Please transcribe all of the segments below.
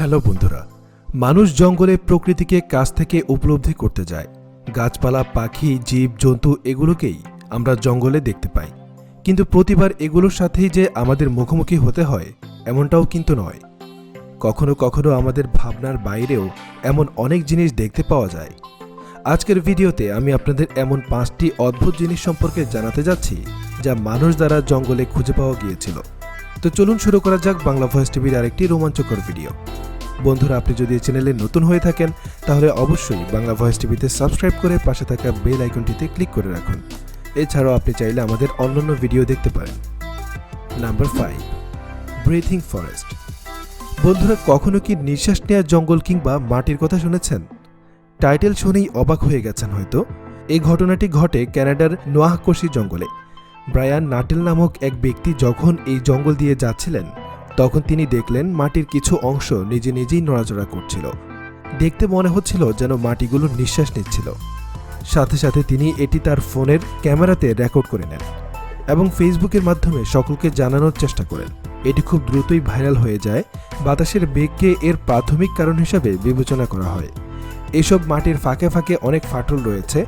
Hello বন্ধুরা, মানুষ জঙ্গলে প্রকৃতিকে কাছ থেকে উপলব্ধি করতে যায়। গাছপালা, পাখি, জীব, জন্তু এগুলোকেই আমরা জঙ্গলে দেখতে পাই। কিন্তু প্রতিবার এগুলোর সাথেই যে আমাদের মুখোমুখি হতে হয়, এমনটাও কিন্তু নয়। কখনো কখনো আমাদের ভাবনার বাইরেও এমন অনেক জিনিস দেখতে পাওয়া যায়। আজকের ভিডিওতে আমি আপনাদের এমন পাঁচটি অদ্ভুত জিনিস সম্পর্কে জানাতে যাচ্ছি, যা মানুষ দ্বারা জঙ্গলে খুঁজে পাওয়া গিয়েছিল। তো চলুন শুরু করা যাক বাংলা ভয়েস টিভির আরেকটি রোমাঞ্চকর ভিডিও। বন্ধুরা, আপনি যদি এই চ্যানেলে নতুন হয়ে থাকেন, তাহলে অবশ্যই বাংলা ভয়েস টিভিতে সাবস্ক্রাইব করে পাশে থাকা বেল আইকনটিতে ক্লিক করে রাখুন। এছাড়াও আপনি চাইলে আমাদের অন্যান্য ভিডিও দেখতে পারেন। নাম্বার ফাইভ ব্রিথিং ফরেস্ট বন্ধুরা, কখনো কি নিঃশ্বাস নেওয়ার জঙ্গল কিংবা মাটির কথা শুনেছেন? টাইটেল শুনেই অবাক হয়ে গেছেন হয়তো। এই ঘটনাটি ঘটে ক্যানাডার নোয়াহকোশি জঙ্গলে। ব্রায়ান নাটেল নামক এক ব্যক্তি যখন এই জঙ্গল দিয়ে যাচ্ছিলেন তখন তিনি দেখলেন মাটির কিছু অংশ নিজে নিজেই নড়াচড়া করছিল। দেখতে মনে হচ্ছিল যেন মাটিগুলো নিঃশ্বাস নিচ্ছিল। সাথে সাথে তিনি এটি তার ফোনের ক্যামেরাতে রেকর্ড করে নেন এবং ফেসবুকের মাধ্যমে সকলকে জানানোর চেষ্টা করেন। এটি খুব দ্রুতই ভাইরাল হয়ে যায়, বাতাসের বেগকে এর প্রাথমিক কারণ হিসাবে বিবেচনা করা হয়। এসব মাটির ফাঁকে ফাঁকে অনেক ফাটল রয়েছে,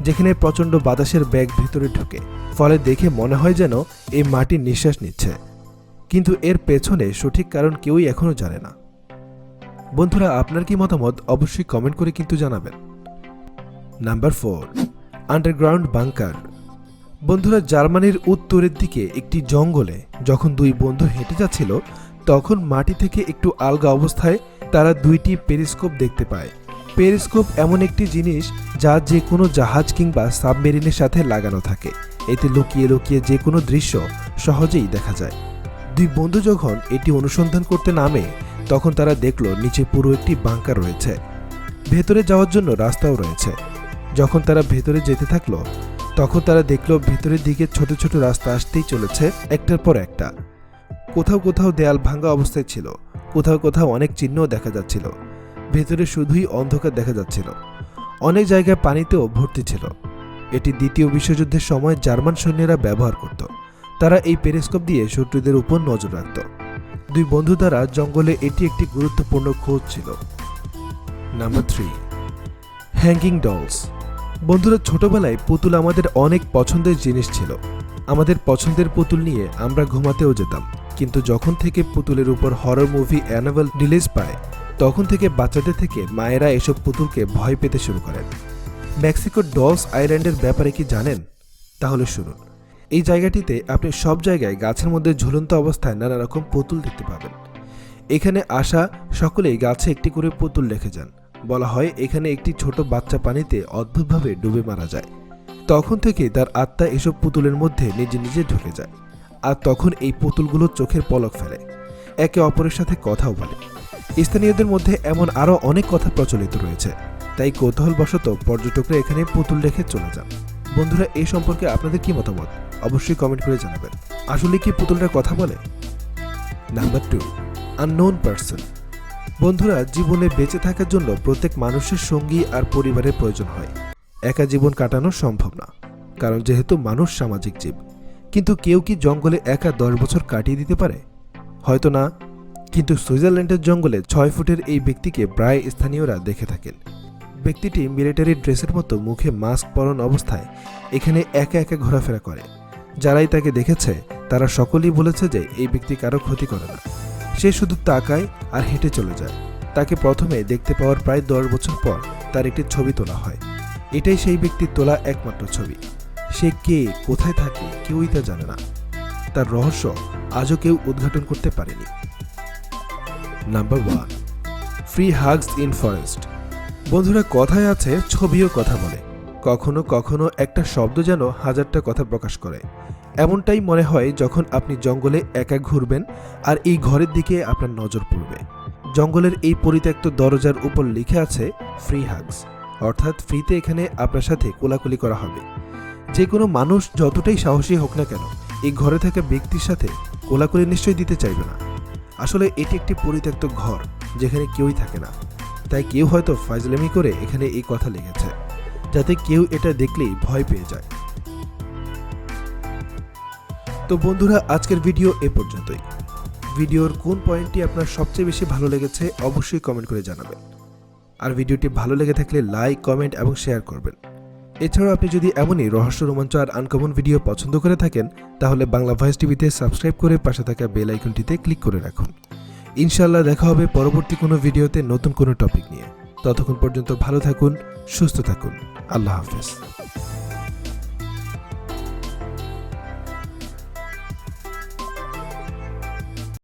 যেখানে প্রচণ্ড বাতাসের ব্যাগ ভিতরে ঢোকে, ফলে দেখে মনে হয় যেন এই মাটি নিঃশ্বাস নিচ্ছে। কিন্তু এর পেছনে সঠিক কারণ কেউই এখনও জানে না। বন্ধুরা, আপনার কি মতামত অবশ্যই কমেন্ট করে কিন্তু জানাবেন। Number four, underground bunker. বন্ধুরা, জার্মানির উত্তরের দিকে একটি জঙ্গলে যখন দুই বন্ধু হেঁটে যাচ্ছিল, তখন মাটি থেকে একটু আলগা অবস্থায় তারা দুইটি পেরিস্কোপ দেখতে পায়। পেরিস্কোপ এমন একটি জিনিস যা যে কোনো জাহাজ কিংবা সাবমেরিনের সাথে লাগানো থাকে। এতে লুকিয়ে লুকিয়ে যে কোনো দৃশ্য সহজেই দেখা যায়। দুই বন্ধু যখন এটি অনুসন্ধান করতে নামে, তখন তারা দেখল নিচে পুরো একটি বাংকার রয়েছে। ভেতরে যাওয়ার জন্য রাস্তাও রয়েছে। যখন তারা ভেতরে যেতে থাকল, তখন তারা দেখল ভেতরের দিকে ছোট ছোট রাস্তা আসতেই চলেছে, একটার পর একটা। কোথাও কোথাও দেয়াল ভাঙা অবস্থায় ছিল, কোথাও কোথাও অনেক চিহ্নও দেখা যাচ্ছিল। ভেতরে শুধুই অন্ধকার দেখা যাচ্ছিল। অনেক জায়গায় পানিতেও ভর্তি ছিল। এটি দ্বিতীয় বিশ্বযুদ্ধের সময় জার্মান সৈন্যরা ব্যবহার করত। তারা এই পেরিস্কোপ দিয়ে শত্রুদের উপর নজর রাখত। দুই বন্ধু দ্বারা জঙ্গলে এটি একটি গুরুত্বপূর্ণ খোঁজ ছিল। নাম্বার থ্রি হ্যাঙ্গিং ডলস বন্ধুরা, ছোটবেলায় পুতুল আমাদের অনেক পছন্দের জিনিস ছিল। আমাদের পছন্দের পুতুল নিয়ে আমরা ঘুমাতেও যেতাম। কিন্তু যখন থেকে পুতুলের উপর হরর মুভি অ্যানাবেল রিলিজ পায়, তখন থেকে বাচ্চাদের থেকে মায়েরা এসব পুতুলকে ভয় পেতে শুরু করেন। মেক্সিকোর ডলস আইল্যান্ডের ব্যাপারে কি জানেন? তাহলে শুনুন। এই জায়গাটিতে আপনি সব জায়গায় গাছের মধ্যে ঝুলন্ত অবস্থায় নানা রকম পুতুল দেখতে পাবেন। এখানে আসা সকলেই গাছে একটি করে পুতুল রেখে যান। বলা হয় এখানে একটি ছোট বাচ্চা পানিতে অদ্ভুতভাবে ডুবে মারা যায়। তখন থেকে তার আত্মা এসব পুতুলের মধ্যে নিজে নিজে ঢুকে যায় আর তখন এই পুতুলগুলো চোখের পলক ফেলে। একে অপরের সাথে কথাও বলে। স্থানীয়দের মধ্যে এমন আরও অনেক কথা প্রচলিত রয়েছে। তাই কৌতূহলবশত পর্যটকরা এখানে পুতুল রেখে চলে যান। বন্ধুরা এই সম্পর্কে আপনাদের কি মতামত? অবশ্যই কমেন্ট করে জানাবেন। আসলে কি পুতুলটা কথা বলে? নাম্বার টু আননোন পার্সন বন্ধুরা, জীবনে বেঁচে থাকার জন্য প্রত্যেক মানুষের সঙ্গী আর পরিবারের প্রয়োজন হয়। একা জীবন কাটানো সম্ভব না, কারণ যেহেতু মানুষ সামাজিক জীব। কিন্তু কেউ কি জঙ্গলে একা দশ বছর কাটিয়ে দিতে পারে? হয়তো না, কিন্তু সুইজারল্যান্ডের জঙ্গলে ছয় ফুটের এই ব্যক্তিকে প্রায় স্থানীয়রা দেখে থাকেন। ব্যক্তিটি মিলিটারি ড্রেসের মতো মুখে মাস্ক পরন অবস্থায় এখানে একা একা ঘোরাফেরা করে। যারাই তাকে দেখেছে, তারা সকলেই বলেছে যে এই ব্যক্তি কারও ক্ষতি করে না। সে শুধু তাকায় আর হেঁটে চলে যায়। তাকে প্রথমে দেখতে পাওয়ার প্রায় দশ বছর পর তার একটি ছবি তোলা হয়। এটাই সেই ব্যক্তির তোলা একমাত্র ছবি। সে কে, কোথায় থাকে, কেউই তা জানে না। তার রহস্য আজও কেউ উদ্ঘাটন করতে পারেনি। Number one free hugs in forest বন্ধুরা, কথায় আছে, ছবিও কথা বলে। কখনো কখনো একটা শব্দ যেন হাজারটা কথা প্রকাশ করে। এমনটাই মনে হয় যখন আপনি জঙ্গলে একা ঘুরবেন আর এই ঘরের দিকে আপনার নজর পড়বে। জঙ্গলের এই পরিত্যক্ত দরজার উপর লিখে আছে, ফ্রি হাগস অর্থাৎ ফ্রিতে এখানে আপনার সাথে কোলাকুলি করা হবে। যে কোনো মানুষ যতটাই সাহসী হোক না কেন, এই ঘরে থাকা ব্যক্তির সাথে কোলাকুলি নিশ্চয়ই দিতে চাইবে না। আসলে এটি একটি পরিত্যক্ত ঘর, যেখানে কেউই থাকে না। তাই কেউ হয়তো ফাজলামি করে এখানে এই কথা লিখেছে। যাতে কেউ এটা দেখলেই ভয় পেয়ে যায়। তো বন্ধুরা, আজকের ভিডিও এ পর্যন্তই। ভিডিওর কোন পয়েন্টটি আপনার সবচেয়ে বেশি ভালো লেগেছে অবশ্যই কমেন্ট করে জানাবেন। আর ভিডিওটি ভালো লেগে থাকলে লাইক, কমেন্ট এবং শেয়ার করবেন। এছাড়াও আপনি যদি এমনই রহস্য, রোমাঞ্চ আর আনকমন ভিডিও পছন্দ করে থাকেন, তাহলে বাংলা ভয়েস টিভিতে সাবস্ক্রাইব করে পাশে থাকা বেল আইকনটিতে ক্লিক করে রাখুন। ইনশাল্লাহ দেখা হবে পরবর্তী কোনো ভিডিওতে নতুন কোনো টপিক নিয়ে। ততক্ষণ পর্যন্ত ভালো থাকুন, সুস্থ থাকুন। আল্লাহ হাফেজ